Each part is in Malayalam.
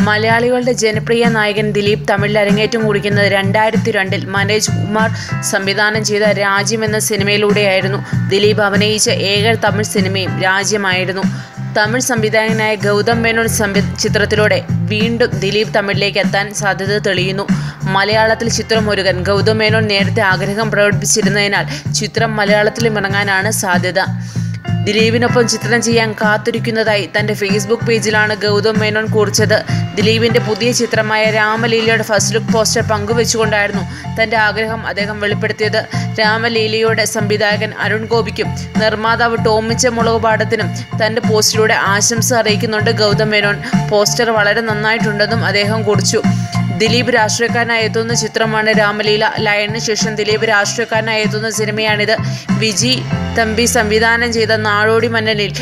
മലയാളികളുടെ ജനപ്രിയ നായകൻ ദിലീപ് തമിഴിൽ അരങ്ങേറ്റം കുറിക്കുന്നത് രണ്ടായിരത്തി രണ്ടിൽ മനോജ് കുമാർ സംവിധാനം ചെയ്ത രാജ്യം എന്ന സിനിമയിലൂടെയായിരുന്നു. ദിലീപ് അഭിനയിച്ച ഏക തമിഴ് സിനിമയും രാജ്യമായിരുന്നു. തമിഴ് സംവിധായകനായ ഗൗതം മേനോൻ ചിത്രത്തിലൂടെ വീണ്ടും ദിലീപ് തമിഴിലേക്ക് എത്താൻ സാധ്യത തെളിയുന്നു. മലയാളത്തിൽ ചിത്രം ഒരുങ്ങാൻ ഗൗതം മേനോൻ നേരത്തെ ആഗ്രഹം പ്രകടിപ്പിച്ചിരുന്നതിനാൽ ചിത്രം മലയാളത്തിലും ഇറങ്ങാനാണ് സാധ്യത. ദിലീപിനൊപ്പം ചിത്രം ചെയ്യാൻ കാത്തിരിക്കുന്നതായി തന്റെ ഫേസ്ബുക്ക് പേജിലാണ് ഗൗതം മേനോൻ കുറിച്ചത്. ദിലീപിന്റെ പുതിയ ചിത്രമായ രാമലീലയുടെ ഫസ്റ്റ് ലുക്ക് പോസ്റ്റർ പങ്കുവെച്ചുകൊണ്ടായിരുന്നു തന്റെ ആഗ്രഹം അദ്ദേഹം വെളിപ്പെടുത്തിയത്. രാമലീലയുടെ സംവിധായകൻ അരുൺ ഗോപിക്കും നിർമ്മാതാവ് ടോമിച്ച മുളകുപാടത്തിനും തന്റെ പോസ്റ്റിലൂടെ ആശംസ അറിയിക്കുന്നുണ്ട് ഗൗതം മേനോൻ. പോസ്റ്റർ വളരെ നന്നായിട്ടുണ്ടെന്നും അദ്ദേഹം കുറിച്ചു. ദിലീപ് രാഷ്ട്രീയക്കാരനായി എത്തുന്ന ചിത്രമാണ് രാമലീല. ലയണിന് ശേഷം ദിലീപ് രാഷ്ട്രീയക്കാരനായി എത്തുന്ന സിനിമയാണിത്. വിജി തമ്പി സംവിധാനം ചെയ്ത നാടോടി മന്നലിൽ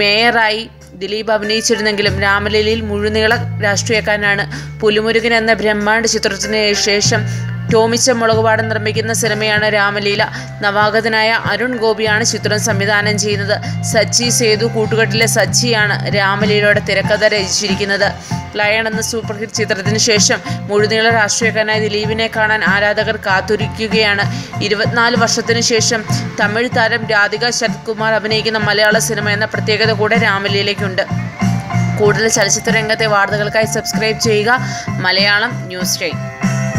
മേയറായി ദിലീപ് അഭിനയിച്ചിരുന്നെങ്കിലും രാമലീലയിൽ മുഴുനീള രാഷ്ട്രീയക്കാരനാണ്. പുലിമുരുകൻ എന്ന ബ്രഹ്മാണ്ഡ ചിത്രത്തിന് ശേഷം ടോമിച്ച മുളകുപാടം നിർമ്മിക്കുന്ന സിനിമയാണ് രാമലീല. നവാഗതനായ അരുൺ ഗോപിയാണ് ചിത്രം സംവിധാനം ചെയ്യുന്നത്. സച്ചി സേതു കൂട്ടുകെട്ടിലെ സച്ചിയാണ് രാമലീലയുടെ തിരക്കഥ രചിച്ചിരിക്കുന്നത്. ലയൺ എന്ന സൂപ്പർ ഹിറ്റ് ചിത്രത്തിന് ശേഷം മുഴുനീള രാഷ്ട്രീയക്കാരനായ ദിലീപിനെ കാണാൻ ആരാധകർ കാത്തിരിക്കുകയാണ്. ഇരുപത്തിനാല് വർഷത്തിനു ശേഷം തമിഴ് താരം രാധിക ശരത്കുമാർ അഭിനയിക്കുന്ന മലയാള സിനിമ എന്ന പ്രത്യേകത കൂടെ രാമലീലയ്ക്കുണ്ട്. കൂടുതൽ ചലച്ചിത്ര രംഗത്തെ വാർത്തകൾക്കായി സബ്സ്ക്രൈബ് ചെയ്യുക. Malayalam news time.